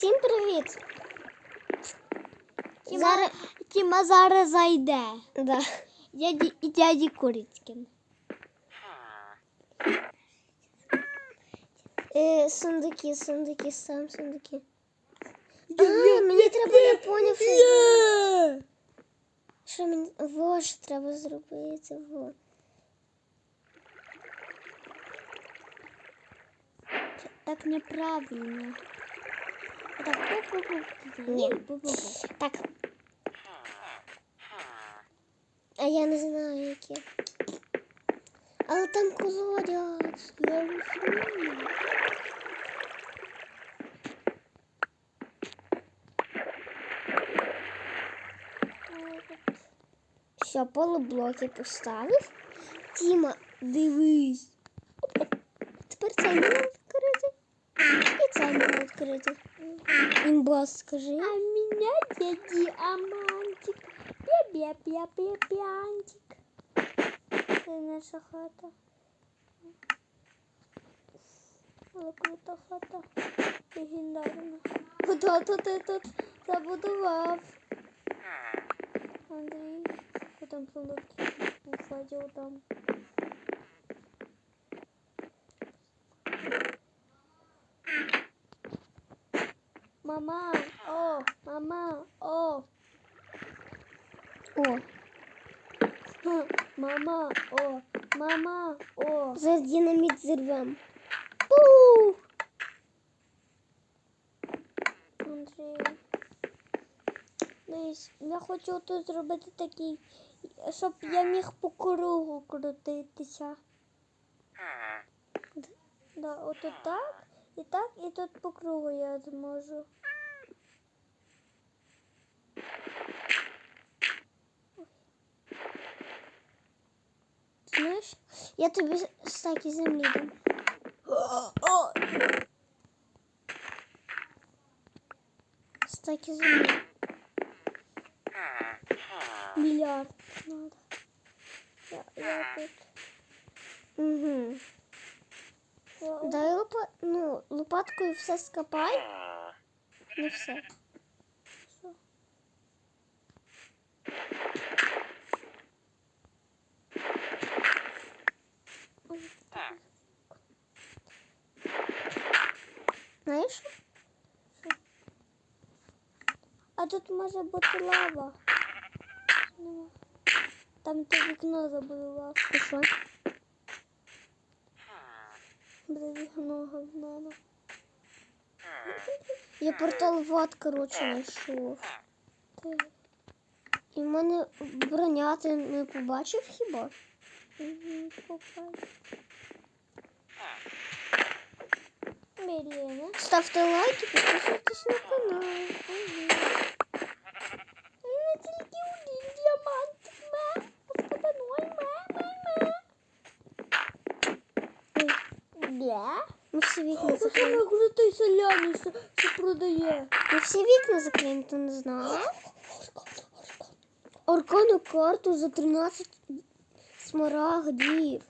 Всім привіт! Тіма, Зараз Тіма зараз зайде. да. Дяді, і дяді Курицьким. е, сундуки, сундуки, сам сундуки. А, мені треба, я поняв, що, що мені. Во, що треба зробити. Во. Так неправильно. Ні. Так. А я не знаю, які. Але там колодязь. Я розумію. Все, полублоки поставив. Тіма, дивись. Тепер це це мене відкрити. Скажи. А меня дяди Амантик. Пя-пя-пя-пя-пянтик. Це наша хата. Але крута хата. Легендарна. Хто тут і тут забудував? Андрій. Хто там сундуки? Там. Мама, о, мама, о, О, Ха, мама, о, мама, о. зараз динаміт зірвем. Пу! Андрій. Я хочу тут зробити такий, щоб я міг по кругу крутитися. Да, отут так, і так, і тут по кругу я зможу. Знаєш, я тобі стаки землі дам. О, Стаки землі. мільярд надо. Я, я тут. Угу. Я, Дай лопа... ну, лопаткою все скопай. Не все. Що? Знаєш? А тут може бути лава. Нема. Там те вікно забила. І що? Вікно говняно. Я портал вод, коротше, знайшов. І в мене броня ти не побачив хіба? Ставте лайки, підписуйтесь на канал. Бля. Ми всі вікна закриємо. саме крутий селянин, що, що продає. Ми всі вікна закриємо, ти не знав. Аркану карту за 13 смарагдів.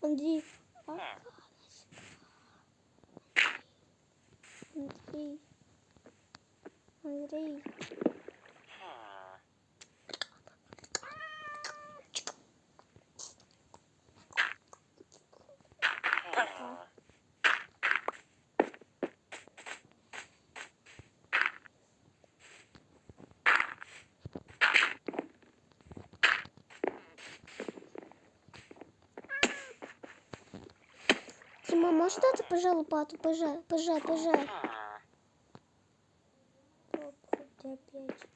Андрій. Аркадочка. Андрій. Андрій. Тима, можешь дать, пожалуй, лопату? Пожалуй, пожалуй, пожалуй. А. Опять.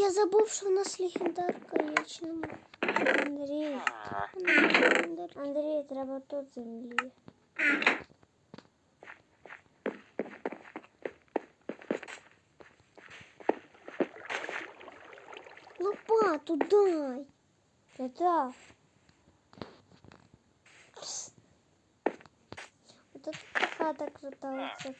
Я забув, що у нас легендарка є чи нема. Андрій, Нема легендарки. Андрій, треба тут землі. Лопату дай. Та так. Тут хата крутається,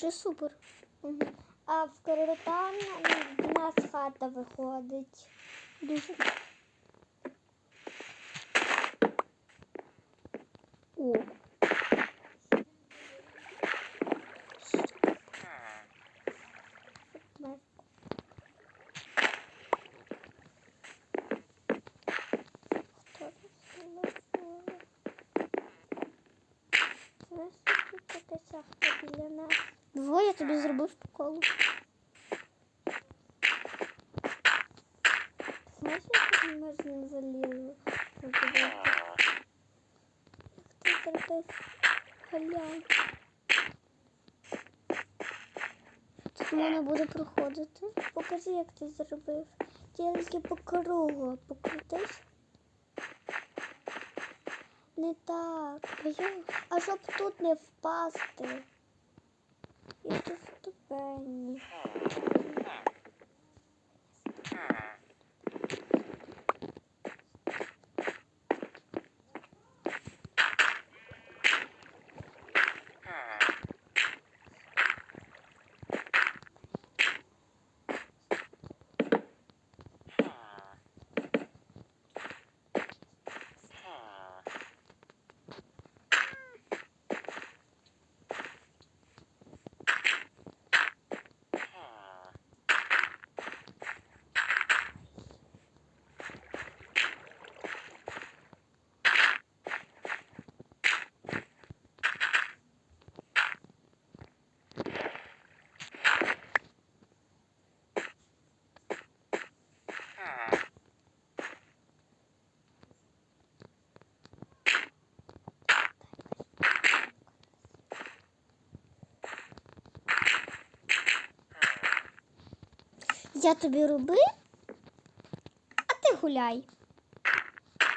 Скажи супер. Мгм. А в Коротан в нас хата виходить. Дуже. О. Шахта біля нас. Двоє я тобі зробив по колу. Знаєш, як тут можна залізти? Як ти зробив галян? Тут можна буде проходити. Покажи, як ти зробив. Тільки по кругу покрутись. Не так. Я А щоб тут не впасти. І тут Я тобі роби, а ти гуляй.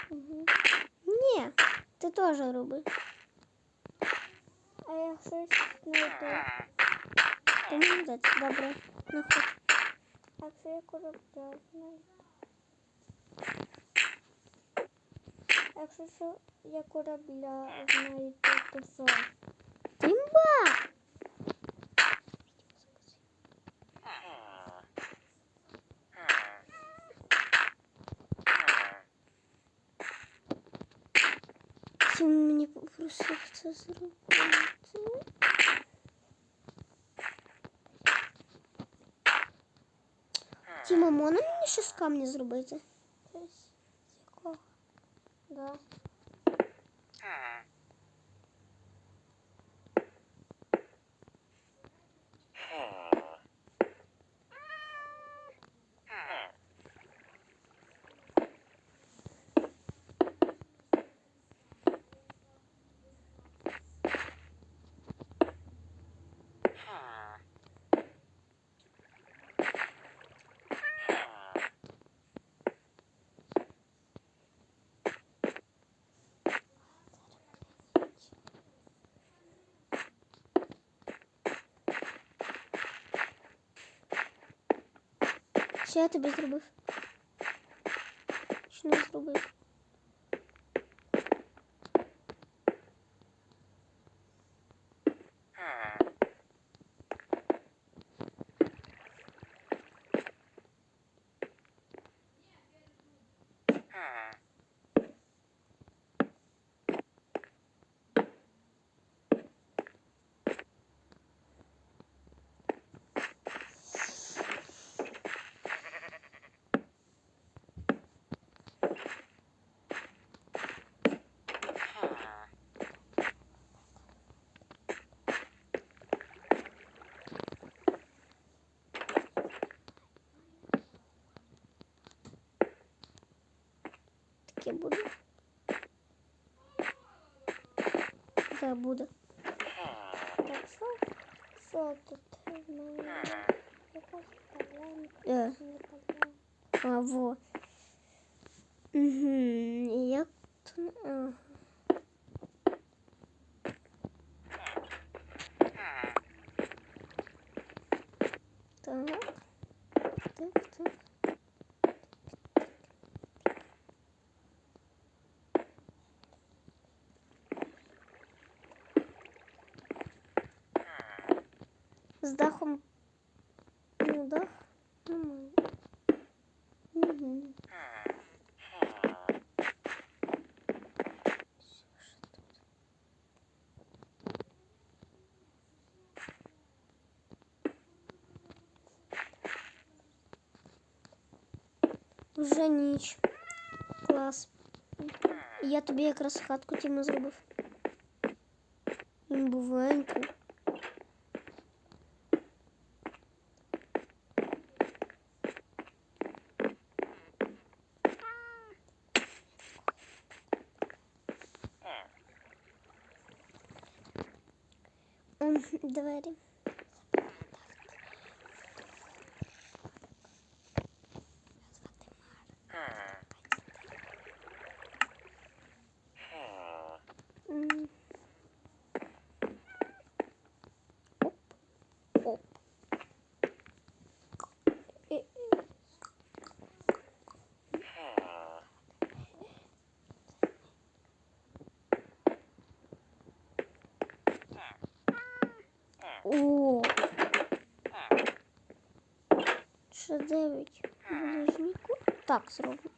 Угу. Ні, ти теж роби. А я щось знайду. Ти молодець, добре. Ну хоч. А це я коробля знайду. Якщо що я корабля знайду, то що? Тимба! Ти попросив це зробити. Тіма, можна мені ще з камня зробити? Щось з якого? Да. Що я тобі зробив? Що не зробив? Таке буде. Таке буде. Так що? Що тут полянка. а, во. Угу. Як то... Так. Так, так. Вже ніч. Клас. Я тобі якраз хатку тіму зробив. Імбувеньку. М, Двері. О. Ще дев'ять. Ближніку. Так зроблю.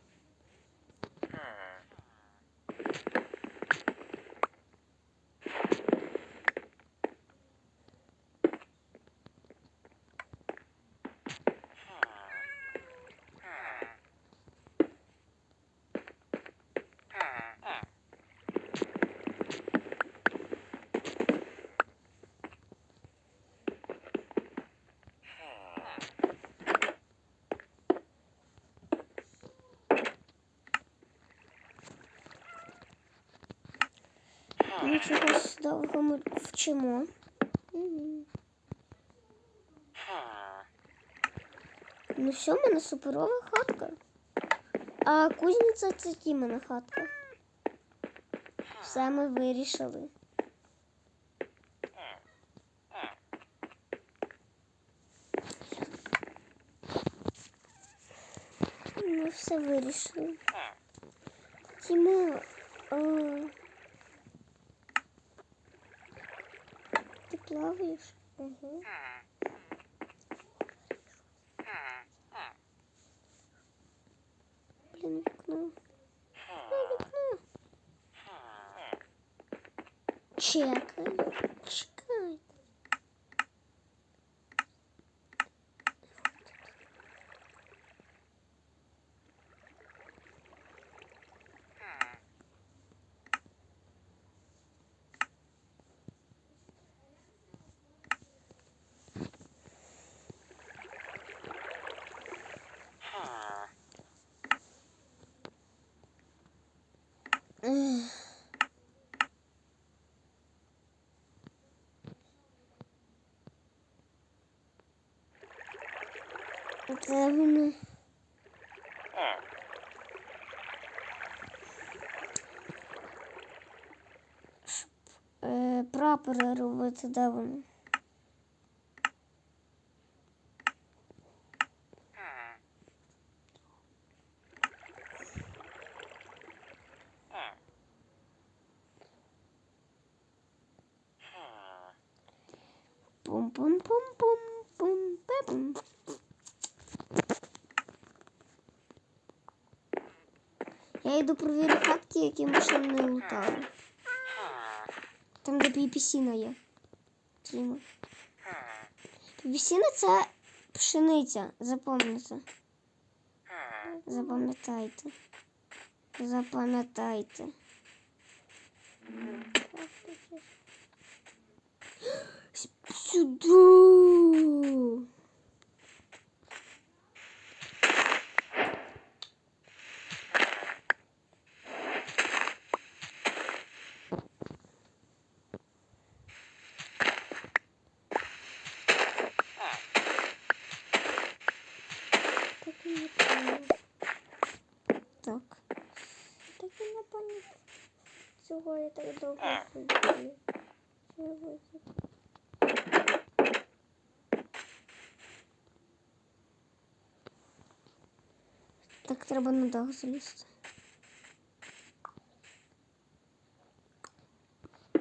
Ми чогось довго ми вчимо. Ну все, в мене суперова хатка. А кузниця це Тімена хатка. Все ми вирішили. Ми все вирішили. Тімо, а... ти плаваєш? Треба не. Прапори робити, де вони? Пум-пум-пум-пум. Я йду провірю хатки, які ми ще не лутали. Там, де піпісіна є. Тіма. Піпісіна це пшениця, запам'ятайте. Запам'ятайте. Запам'ятайте. Сюди. так довго ходила? Чого це? Так треба на дах залізти.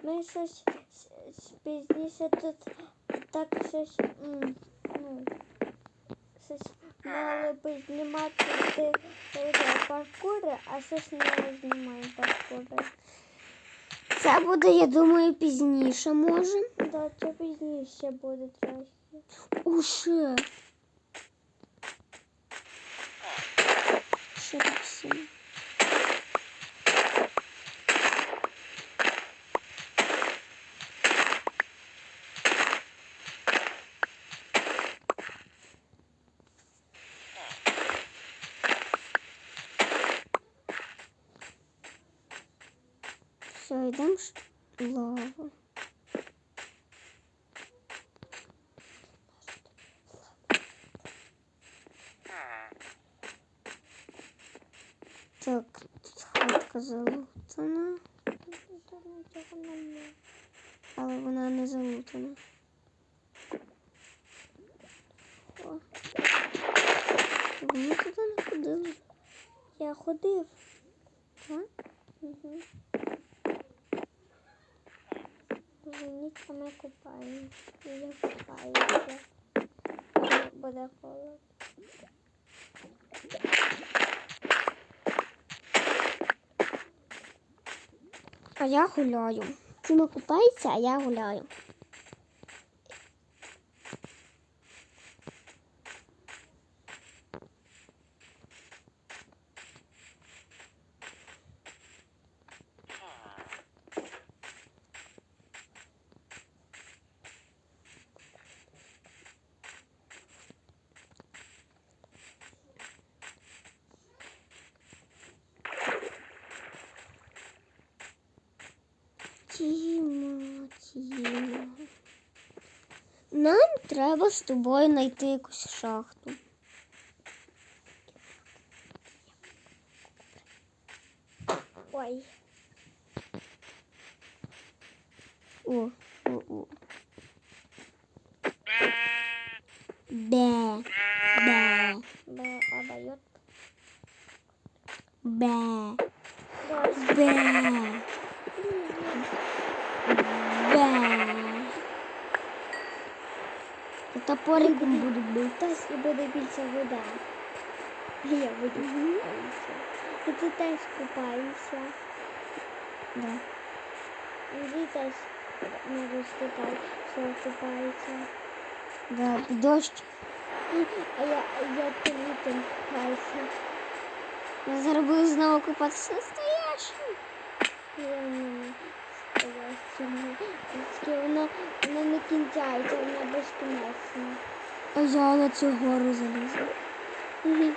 Ми щось с- с- пізніше тут так щось, м, ну, щось мали би знімати де, де паркури, а щось не знімаємо паркури. Це буде, я думаю, пізніше може. Да, це пізніше буде трохи. Уже. Ще піпісіна. Все, Залутана, але вона не залутана. О. Вони туди не ходили. Я ходив. Так? Угу. Женіться, ми купаємо. Я купаюся. Буде холод. А я гуляю. Тіма купається, а я гуляю. Тіма, Тіма. Нам треба з тобою знайти якусь шахту. Ой. О, о, о. Бе, бе, Б, а дает. бе, бе, бе. Я топориком буду бити. І буде більше вода. Я буду купатися. І ти теж купаєшся. Да. Андрій теж не розкитай, що купається. Да, дощ. А я, я літом купаюся. Я буду знову купатися настоящим. Я не. Вона, вона не кінчається, вона безконечна. А я на цю гору залізу.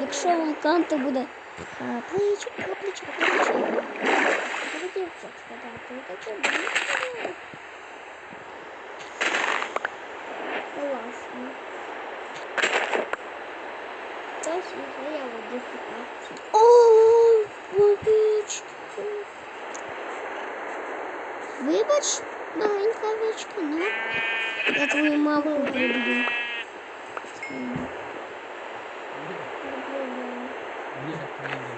Якщо вулкан, то буде капличок, капличок, капличок. Хотів це сказати, таке буде. Класно. Вже я купатися. О, водичка. Вибач, маленька овечка, ну. Я твою маму приб'ю. Наблюдаю.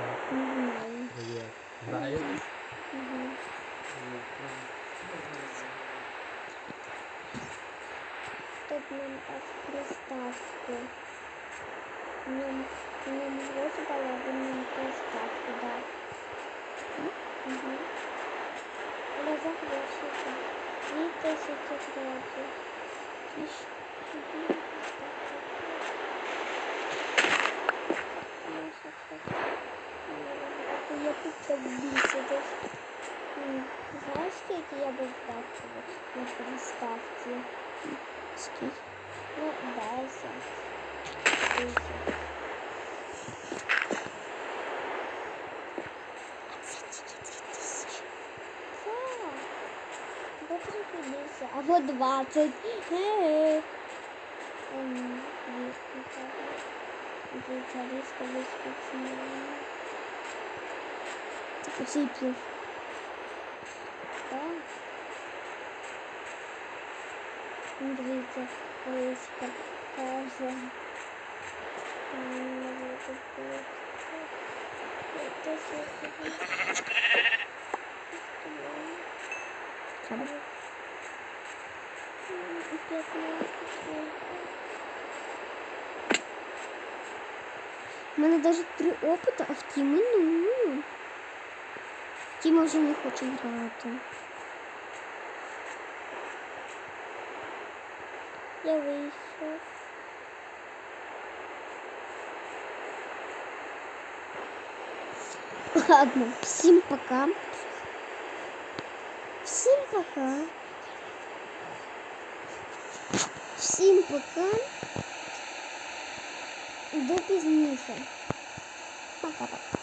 Угу. Глаза хорошие. Три тысячи Я тут побиться десь. Знаєш, скільки я був бачила на приставці? Скільки? Ну, 10. 10. Або 20. Е-е. Ем, ні, не так. Дивіться, різко каже. М, не У мене навіть три опита, а в Тімі ну. Тіма вже не хоче грати. Я вийшов. Ладно, всім пока. Всім пока. Всім пока. До пізніше. Пока-пока.